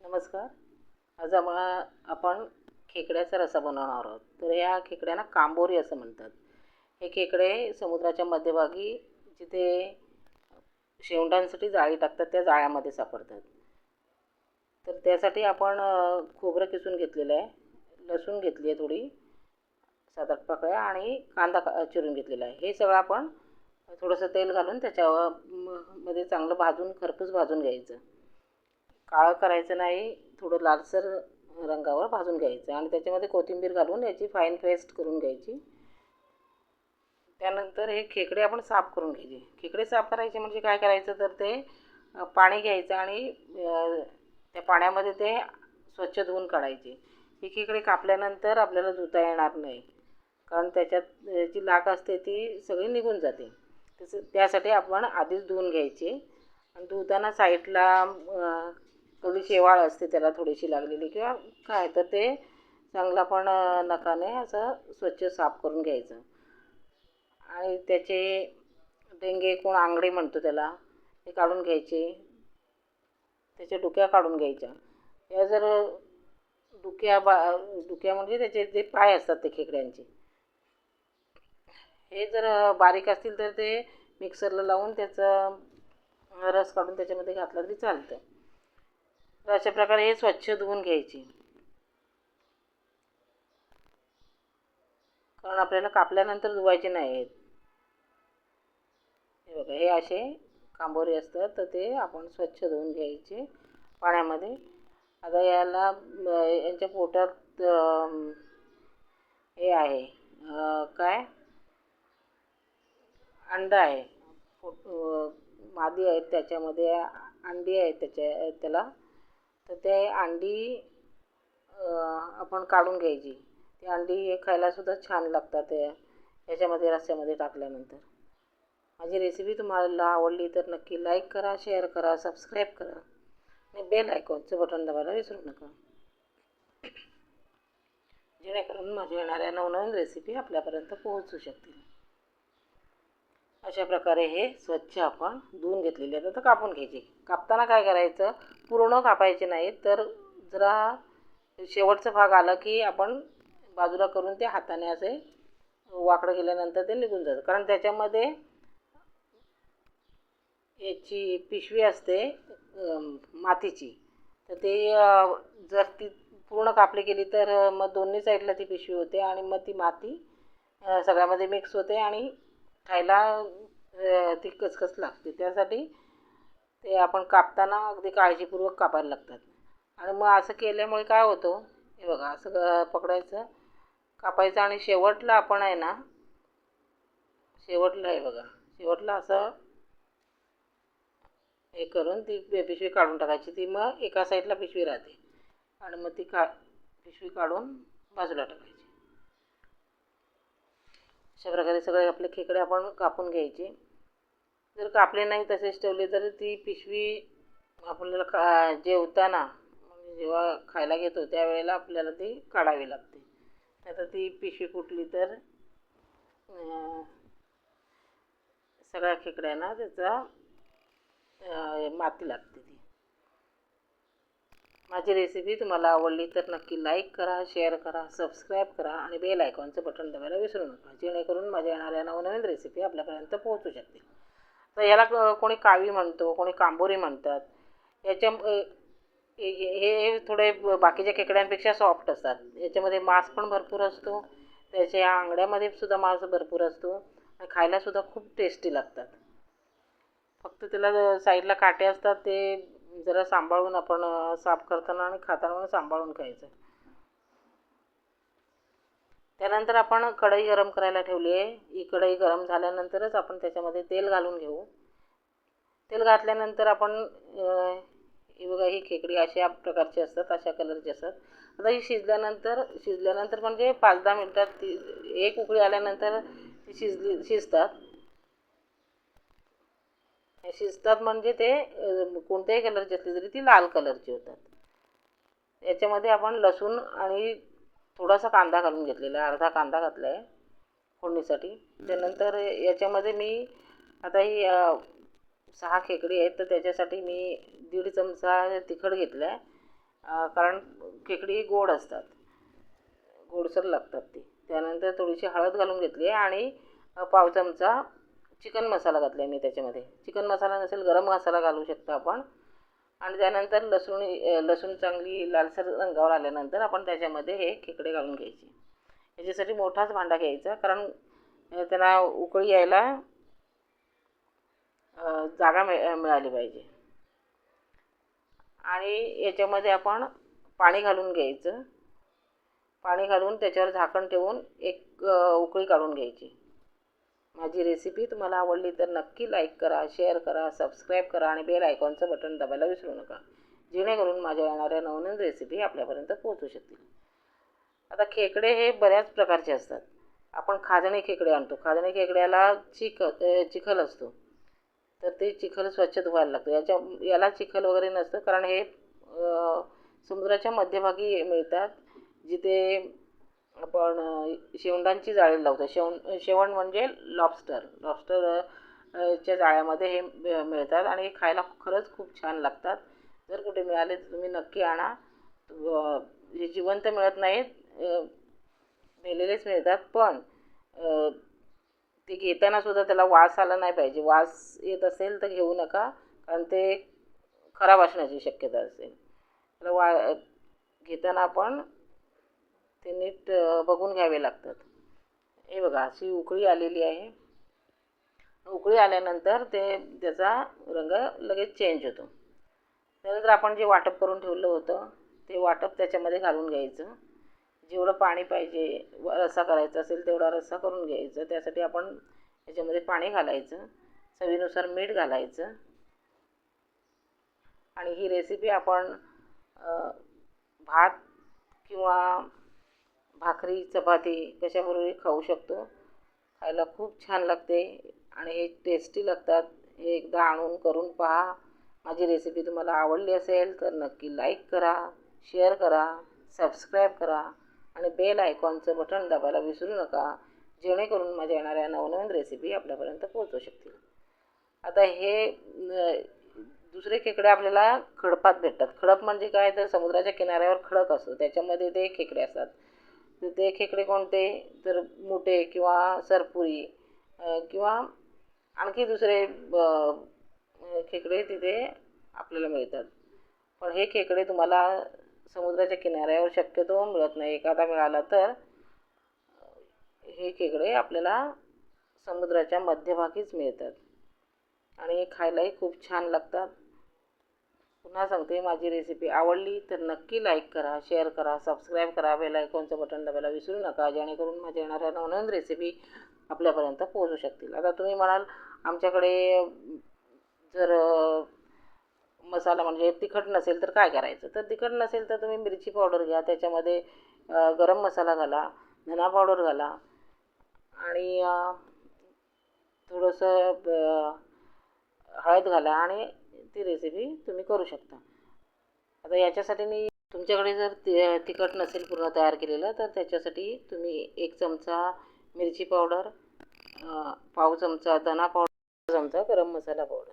नमस्कार. आज आम्हा आपण खेकड्याचा रसा बनवणार आहोत. तर या खेकड्यांना कांबोरी असं म्हणतात. हे खेकडे समुद्राच्या मध्यभागी जिथे शेवंडांसाठी जाळी टाकतात त्या जाळ्यामध्ये सापडतात. तर त्यासाठी आपण खोबरं किसून घेतलेलं आहे. लसूण घेतली आहे थोडी सात आठ पाकळ्या आणि कांदा का चिरून घेतलेला आहे. हे सगळं आपण थोडंसं तेल घालून त्याच्या म- मध्ये चांगलं भाजून खरपूस भाजून घ्यायचं. काळं करायचं नाही थोडं लालसर रंगावर भाजून घ्यायचं आणि त्याच्यामध्ये कोथिंबीर घालून याची फाईन पेस्ट करून घ्यायची. त्यानंतर हे खेकडे आपण साफ करून घ्यायचे. खेकडे साफ करायचे म्हणजे काय करायचं तर ते पाणी घ्यायचं आणि त्या पाण्यामध्ये ते स्वच्छ धुवून काढायचे. हे खेकडे कापल्यानंतर आपल्याला धुता येणार नाही. कारण त्याच्यात जी लाग असते ती सगळी निघून जाते. तसं त्यासाठी आपण आधीच धुवून घ्यायचे. आणि धुताना साईडला थोडी शेवाळ असते त्याला थोडीशी लागलेली किंवा काय तर ते चांगला पण नकाने असं स्वच्छ साफ करून घ्यायचं. आणि त्याचे डेंगे कोण आंगडे म्हणतो त्याला ते काढून घ्यायचे. त्याच्या डुक्या काढून घ्यायच्या. या जर डुक्या बा डुक्या म्हणजे त्याचे जे पाय असतात ते खेकड्यांचे. हे जर बारीक असतील तर ते मिक्सरला लावून त्याचं रस काढून त्याच्यामध्ये घातला तरी चालतं. तर अशा प्रकारे हे स्वच्छ धुवून घ्यायचे. कारण आपल्याला कापल्यानंतर धुवायचे नाही आहेत. हे बघा हे असे कांबोरी असतात तर ते आपण स्वच्छ धुवून घ्यायचे पाण्यामध्ये. आता याला यांच्या पोटात हे आहे काय? अंडा आहे. मादी आहेत त्याच्यामध्ये अंडी आहेत त्याच्या त्याला तर ते अंडी आपण काढून घ्यायची. ती अंडी हे खायलासुद्धा छान लागतात ते. याच्यामध्ये रस्स्यामध्ये टाकल्यानंतर. माझी रेसिपी तुम्हाला आवडली तर नक्की लाईक करा शेअर करा सबस्क्राईब करा. आणि बेल आयकॉनचं बटन दाबायला विसरू नका. जेणेकरून माझ्या येणाऱ्या नवनवीन रेसिपी आपल्यापर्यंत पोहोचू शकतील. अशा प्रकारे हे स्वच्छ आपण धुवून घेतलेले आहेत. आता कापून घ्यायचे. कापताना काय करायचं? पूर्ण कापायचे नाही तर जरा शेवटचा भाग आला की आपण बाजूला करून ते हाताने असे वाकडं केल्यानंतर ते निघून जातं. कारण त्याच्यामध्ये याची पिशवी असते मातीची. तर ते जर ती पूर्ण कापली गेली तर मग दोन्ही साईडला ती पिशवी होते आणि मग ती माती सगळ्यामध्ये मिक्स होते आणि खायला ती कचकच लागते. त्यासाठी ते आपण कापताना अगदी काळजीपूर्वक कापायला लागतात. आणि मग असं केल्यामुळे काय होतं हे बघा असं पकडायचं. कापायचं आणि शेवटला आपण आहे ना शेवटला आहे बघा शेवटला असं हे करून ती पिशवी काढून टाकायची. ती मग एका साईडला पिशवी राहते. आणि मग ती का पिशवी काढून बाजूला टाकायची. अशा प्रकारे सगळे आपले खेकडे आपण कापून घ्यायचे. जर कापले नाही तसेच ठेवले तर ती पिशवी आपल्याला का जेवताना म्हणजे जेव्हा खायला घेतो त्यावेळेला आपल्याला ती काढावी लागते. आता ती पिशवी फुटली तर सगळ्या खेकड्यांना त्याचा माती लागते ती. माझी रेसिपी तुम्हाला आवडली तर नक्की लाईक करा शेअर करा सबस्क्राईब करा आणि बेल आयकॉनचं बटन दाबायला विसरू नका जेणेकरून माझ्या येणाऱ्या नवनवीन रेसिपी आपल्यापर्यंत पोहोचू शकतील. तर याला क- कोणी कावी म्हणतो कोणी कांबोरी म्हणतात याच्या हे हे थोडे बाकीच्या खेकड्यांपेक्षा सॉफ्ट असतात. याच्यामध्ये मांस पण भरपूर असतो त्याच्या आंगड्यामध्ये सुद्धा मांस भरपूर असतो आणि खायलासुद्धा खूप टेस्टी लागतात. फक्त त्याला साईडला काटे असतात ते जरा सांभाळून आपण साफ करताना आणि खाताना सांभाळून खायचं. त्यानंतर आपण कढई गरम करायला ठेवली आहे. ही कढई गरम झाल्यानंतरच आपण त्याच्यामध्ये तेल घालून घेऊ. तेल घातल्यानंतर आपण ही बघा ही खेकडी अशा प्रकारची असतात अशा कलरची असतात. आता ही शिजल्यानंतर शिजल्यानंतर म्हणजे पाच दहा मिनटात ती एक उकळी आल्यानंतर ती शिजली शिजतात. शिजतात म्हणजे ते कोणत्याही कलरची असली तरी ती लाल कलरची होतात. याच्यामध्ये आपण लसूण आणि थोडासा कांदा घालून घेतलेला आहे अर्धा कांदा घातला आहे फोडणीसाठी. त्यानंतर याच्यामध्ये मी आता ही सहा खेकडी आहेत तर त्याच्यासाठी मी दीड चमचा तिखट घेतलं आहे कारण खेकडी गोड असतात. गोडसर लागतात ती. त्यानंतर थोडीशी हळद घालून घेतली आहे आणि पाव चमचा चिकन मसाला घातला आहे मी त्याच्यामध्ये. चिकन मसाला नसेल गरम मसाला घालू शकतो आपण. आणि त्यानंतर लसूण लसूण चांगली लालसर रंगावर आल्यानंतर आपण त्याच्यामध्ये हे खेकडे घालून घ्यायचे. याच्यासाठी मोठाच भांडा घ्यायचा कारण त्यांना उकळी यायला जागा मिळ मिळाली पाहिजे. आणि याच्यामध्ये आपण पाणी घालून घ्यायचं. पाणी घालून त्याच्यावर झाकण ठेवून एक उकळी काढून घ्यायची. माझी रेसिपी तुम्हाला आवडली तर नक्की लाईक करा शेअर करा सबस्क्राईब करा आणि बेल आयकॉनचं बटन दाबायला विसरू नका. जेणेकरून माझ्या येणाऱ्या नवनवीन रेसिपी आपल्यापर्यंत पोहोचू शकतील. आता खेकडे हे बऱ्याच प्रकारचे असतात. आपण खाजणे खेकडे आणतो. खाजणे खेकड्याला चिख चिखल असतो. तर ते चिखल स्वच्छ धुवायला लागतं. याच्या याला चिखल वगैरे नसतं कारण हे समुद्राच्या मध्यभागी मिळतात. जिथे आपण अ, शेवंडांची जाळी लावतो. शेवण शेवण म्हणजे लॉबस्टर लॉबस्टर च्या जाळ्यामध्ये हे मिळतात आणि हे खायला खरंच खूप छान लागतात. जर कुठे मिळाले तर तुम्ही नक्की आणा. हे जिवंत मिळत नाहीत. मेलेलेच मिळतात. पण ते घेताना सुद्धा त्याला वास आला नाही पाहिजे. वास येत असेल तर घेऊ नका. कारण ते खराब असण्याची शक्यता असेल. त्याला वा घेताना आपण ते नीट बघून घ्यावे लागतात. हे बघा अशी उकळी आलेली आहे. उकळी आल्यानंतर ते त्याचा रंग लगेच चेंज होतो. त्यानंतर आपण जे वाटप करून ठेवलं होतं ते वाटप त्याच्यामध्ये घालून घ्यायचं. जेवढं पाणी पाहिजे व रस्सा करायचा असेल तेवढा रस्सा करून घ्यायचं. त्यासाठी आपण त्याच्यामध्ये पाणी घालायचं. चवीनुसार मीठ घालायचं. आणि ही रेसिपी आपण भात किंवा भाकरी चपाती कशाबरोबरही खाऊ शकतो. खायला खूप छान लागते आणि हे टेस्टी लागतात. हे एकदा आणून करून पहा. माझी रेसिपी तुम्हाला आवडली असेल तर नक्की लाईक करा शेअर करा सबस्क्राईब करा आणि बेल आयकॉनचं बटन दाबायला विसरू नका. जेणेकरून माझ्या येणाऱ्या नवनवीन रेसिपी आपल्यापर्यंत पोहोचू शकतील. आता हे दुसरे खेकडे आपल्याला खडपात भेटतात. खडप म्हणजे काय? तर समुद्राच्या किनाऱ्यावर खडक असतो. त्याच्यामध्ये ते खेकडे असतात. तर ते खेकडे कोणते? तर मोठे किंवा सरपुरी किंवा आणखी दुसरे ब खेकडे तिथे आपल्याला मिळतात. पण हे खेकडे तुम्हाला समुद्राच्या किनाऱ्यावर शक्यतो मिळत नाही. एखादा मिळाला तर हे खेकडे आपल्याला समुद्राच्या मध्यभागीच मिळतात. आणि खायलाही खूप छान लागतात. पुन्हा सांगते माझी रेसिपी आवडली तर नक्की लाईक करा शेअर करा सबस्क्राईब करा बेल आयकॉनचं बटन दाबायला विसरू नका जेणेकरून माझ्या येणाऱ्या नवनवीन रेसिपी आपल्यापर्यंत पोहोचू शकतील. आता तुम्ही म्हणाल आमच्याकडे जर मसाला म्हणजे तिखट नसेल तर काय करायचं? तर तिखट नसेल तर तुम्ही मिरची पावडर घ्या त्याच्यामध्ये गरम मसाला घाला धना पावडर घाला आणि थोडंसं ब- हळद घाला आणि ती रेसिपी तुम्ही करू शकता. आता याच्यासाठी मी तुमच्याकडे जर ति तिखट नसेल पूर्ण तयार केलेलं तर त्याच्यासाठी तुम्ही एक चमचा मिरची पावडर पाव चमचा धना पावडर चमचा गरम मसाला पावडर